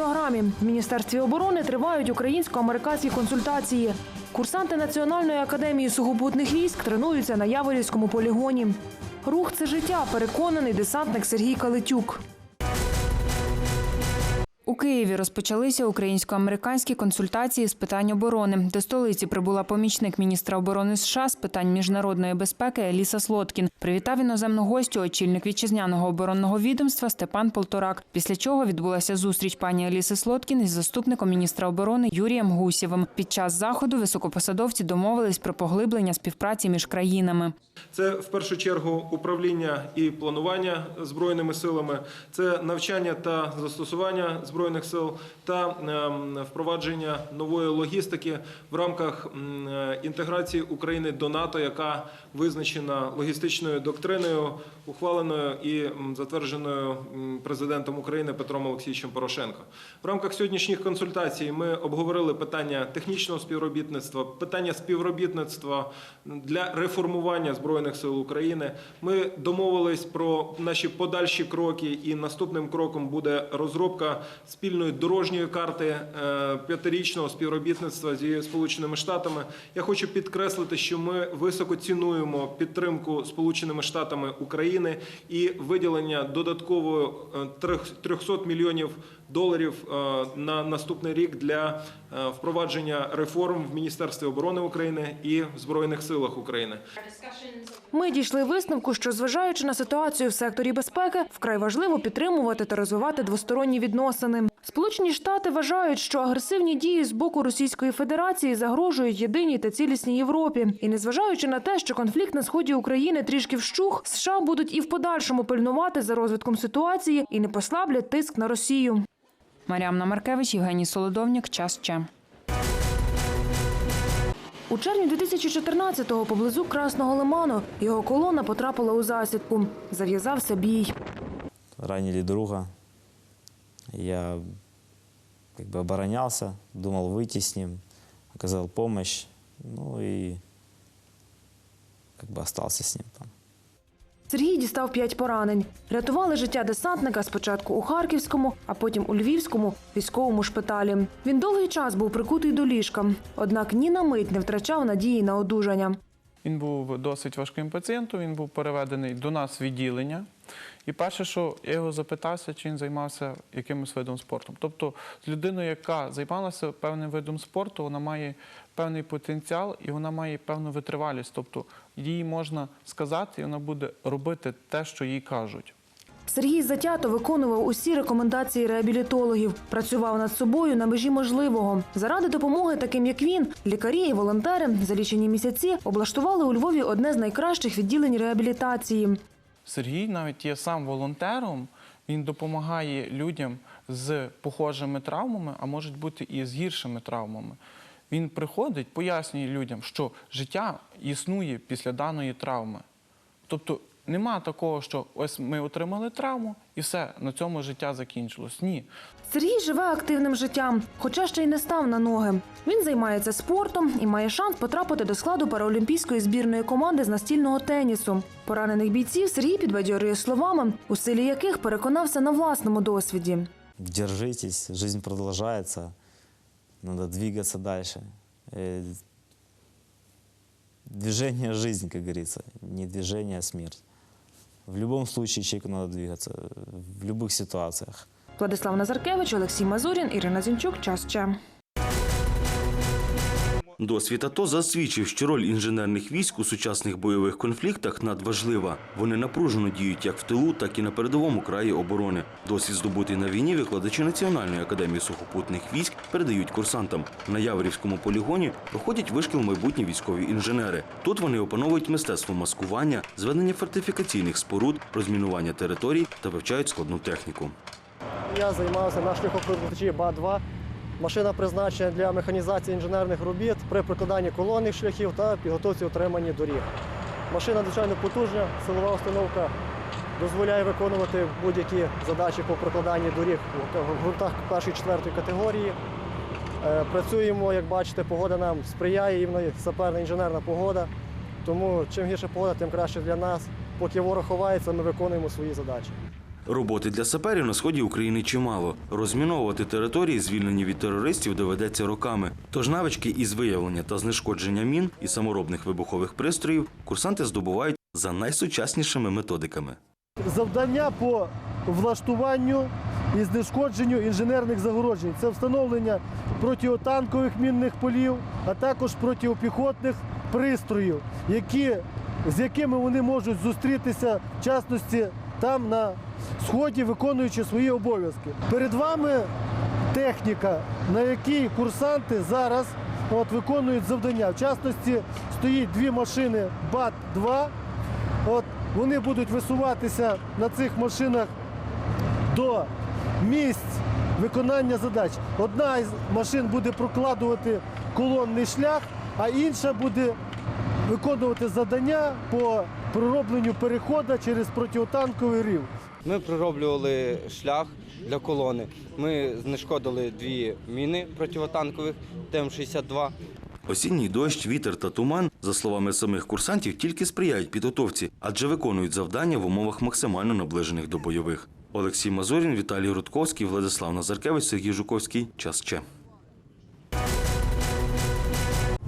програмі. В Міністерстві оборони тривають українсько-американські консультації. Курсанти Національної академії сухопутних військ тренуються на Яворівському полігоні. Рух це життя, переконаний десантник Сергій Калитюк. У Києві розпочалися українсько-американські консультації з питань оборони. До столиці прибула помічник міністра оборони США з питань міжнародної безпеки Еліса Слоткін. Привітав іноземну гостю очільник вітчизняного оборонного відомства Степан Полторак. Після чого відбулася зустріч пані Еліси Слоткін із заступником міністра оборони Юрієм Гусєвим. Під час заходу високопосадовці домовились про поглиблення співпраці між країнами. Це в першу чергу управління і планування збройними силами, це навчання та застосування збройних сил та ем, впровадження нової логістики в рамках е, інтеграції України до НАТО, яка визначена логістичною доктриною, ухваленою і затвердженою президентом України Петром Олексійовичем Порошенко. В рамках сьогоднішніх консультацій ми обговорили питання технічного співробітництва, питання співробітництва для реформування збройних сил України. Ми домовились про наші подальші кроки, і наступним кроком буде розробка спільної дорожньої карти е, п'ятирічного співробітництва зі Сполученими Штатами. Я хочу підкреслити, що ми високо цінуємо підтримку Сполученими Штатами України і виділення додатково е, 300 мільйонів доларів е, на наступний рік для е, впровадження реформ в Міністерстві оборони України і в Збройних силах України. Ми дійшли висновку, що зважаючи на ситуацію в секторі безпеки, вкрай важливо підтримувати та розвивати двосторонні відносини. Сполучені Штати вважають, що агресивні дії з боку Російської Федерації загрожують єдиній та цілісній Європі. І незважаючи на те, що конфлікт на сході України трішки вщух, США будуть і в подальшому пильнувати за розвитком ситуації і не послаблять тиск на Росію. Маріамна Маркевич, Євгеній Солодовник. Час ще. У червні 2014-го поблизу Красного Лиману його колона потрапила у засідку. Зав'язався бій. ранили друга. Я как бы оборонялся, думал выйти с ним, оказал помощь, ну и как бы остался с ним там. Сергій дістав п'ять поранень. Рятували життя десантника спочатку у Харківському, а потім у Львівському військовому шпиталі. Він довгий час був прикутий до ліжка, однак ні на мить не втрачав надії на одужання. Він був досить важким пацієнтом, він був переведений до нас в відділення. І перше, що я його запитався, чи він займався якимось видом спорту. Тобто, з людиною, яка займалася певним видом спорту, вона має певний потенціал і вона має певну витривалість. Тобто, їй можна сказати, і вона буде робити те, що їй кажуть. Сергій затято виконував усі рекомендації реабілітологів, працював над собою на межі можливого. Заради допомоги таким, як він, лікарі і волонтери за лічені місяці облаштували у Львові одне з найкращих відділень реабілітації. Сергій навіть є сам волонтером, він допомагає людям з похожими травмами, а можуть бути і з гіршими травмами. Він приходить, пояснює людям, що життя існує після даної травми. Тобто нема такого, що ось ми отримали травму і все, на цьому життя закінчилось. Ні. Сергій живе активним життям, хоча ще й не став на ноги. Він займається спортом і має шанс потрапити до складу параолімпійської збірної команди з настільного тенісу. Поранених бійців Сергій підбадьорює словами, у силі яких переконався на власному досвіді. Держитесь, жизнь продолжается, надо двигаться дальше. Э, Движение – жизнь, как говорится, не движение, а смерть. В любом случае человеку надо двигаться, в любых ситуациях. Владислав Назаркевич, Олексій Мазурін, Ірина Зінчук. Час ще. Досвід АТО засвідчив, що роль інженерних військ у сучасних бойових конфліктах надважлива. Вони напружено діють як в тилу, так і на передовому краї оборони. Досвід здобутий на війні викладачі Національної академії сухопутних військ передають курсантам. На Яворівському полігоні проходять вишкіл майбутні військові інженери. Тут вони опановують мистецтво маскування, зведення фортифікаційних споруд, розмінування територій та вивчають складну техніку. Я займався на шляхопроводачі БА-2. Машина призначена для механізації інженерних робіт при прокладанні колонних шляхів та підготовці отримання доріг. Машина надзвичайно потужна, силова установка дозволяє виконувати будь-які задачі по прокладанні доріг в ґрунтах першої четвертої категорії. Е, Працюємо, як бачите, погода нам сприяє, іменно саперна інженерна погода. Тому чим гірша погода, тим краще для нас. Поки ворог ховається, ми виконуємо свої задачі. Роботи для саперів на сході України чимало. Розміновувати території, звільнені від терористів, доведеться роками. Тож навички із виявлення та знешкодження мін і саморобних вибухових пристроїв курсанти здобувають за найсучаснішими методиками. Завдання по влаштуванню і знешкодженню інженерних загороджень. Це встановлення протитанкових мінних полів, а також протипіхотних пристроїв, які, з якими вони можуть зустрітися, в частності там на сході, виконуючи свої обов'язки. Перед вами техніка, на якій курсанти зараз от, виконують завдання. В частності стоїть дві машини БАТ-2. От вони будуть висуватися на цих машинах до місць виконання задач. Одна із машин буде прокладувати колонний шлях, а інша буде виконувати завдання по проробленню переходу через протитанковий рів. Ми пророблювали шлях для колони. Ми знешкодили дві міни протитанкових ТМ-62. Осінній дощ, вітер та туман, за словами самих курсантів, тільки сприяють підготовці, адже виконують завдання в умовах максимально наближених до бойових. Олексій Мазурін, Віталій Рудковський, Владислав Назаркевич, Сергій Жуковський. Час Че.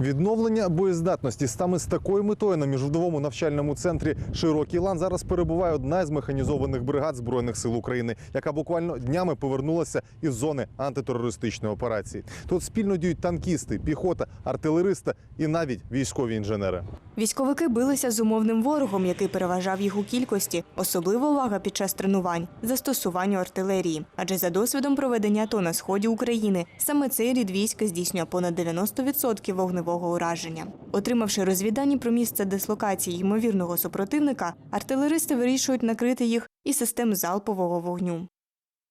Відновлення боєздатності саме з такою метою на міжвидовому навчальному центрі Широкий лан зараз перебуває одна з механізованих бригад збройних сил України, яка буквально днями повернулася із зони антитерористичної операції. Тут спільно діють танкісти, піхота, артилериста і навіть військові інженери. Військовики билися з умовним ворогом, який переважав їх у кількості. Особлива увага під час тренувань застосуванню артилерії. Адже за досвідом проведення АТО на сході України саме цей рід війська здійснює понад 90% вогневого ураження. Отримавши розвідані про місце дислокації ймовірного супротивника, артилеристи вирішують накрити їх із систем залпового вогню.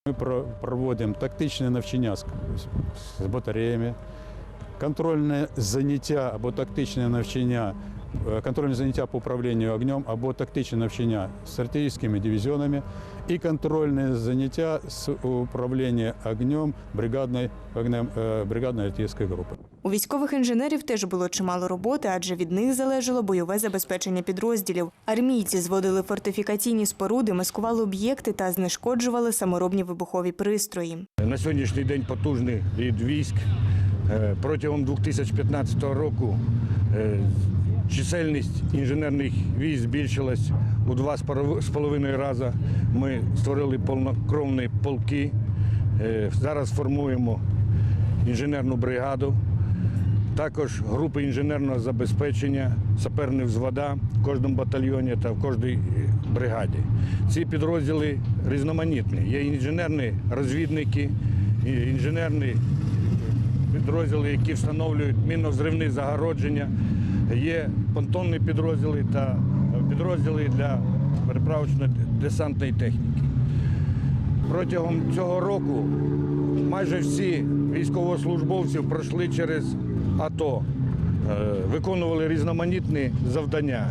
Ми про- проводимо тактичне навчання з батареями, контрольне заняття або тактичне навчання, е, контрольне заняття по управлінню огнем або тактичне навчання з артилерійськими дивізіонами і контрольне заняття з управління огнем бригадної, огнем, е, бригадної артилерійської групи. У військових інженерів теж було чимало роботи, адже від них залежало бойове забезпечення підрозділів. Армійці зводили фортифікаційні споруди, маскували об'єкти та знешкоджували саморобні вибухові пристрої. На сьогоднішній день потужний рід військ. Е, Протягом 2015 року е, чисельність інженерних військ збільшилась у два з половиною рази. Ми створили повнокровні полки. Е, Зараз формуємо інженерну бригаду. Також групи інженерного забезпечення, саперні взвода в кожному батальйоні та в кожній е, бригаді. Ці підрозділи різноманітні. Є інженерні розвідники, інженерні підрозділи, які встановлюють мінно-взривні загородження. Є понтонні підрозділи та підрозділи для переправочно-десантної техніки. Протягом цього року майже всі військовослужбовці пройшли через АТО, е, виконували різноманітні завдання.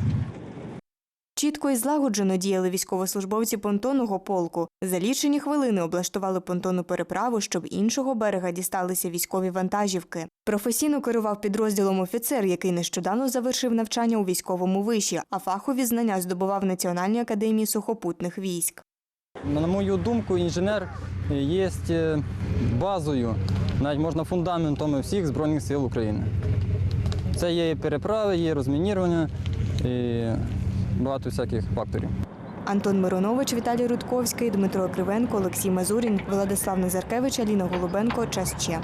Чітко і злагоджено діяли військовослужбовці понтонного полку. За лічені хвилини облаштували понтонну переправу, щоб іншого берега дісталися військові вантажівки. Професійно керував підрозділом офіцер, який нещодавно завершив навчання у військовому виші, а фахові знання здобував в Національній академії сухопутних військ. На мою думку, інженер є базою, навіть можна фундаментом всіх Збройних сил України. Це є переправи, є розмінірування багато всяких факторів. Антон Миронович, Віталій Рудковський, Дмитро Кривенко, Олексій Мазурін, Владислав Назаркевич, Аліна Голубенко. Час ще.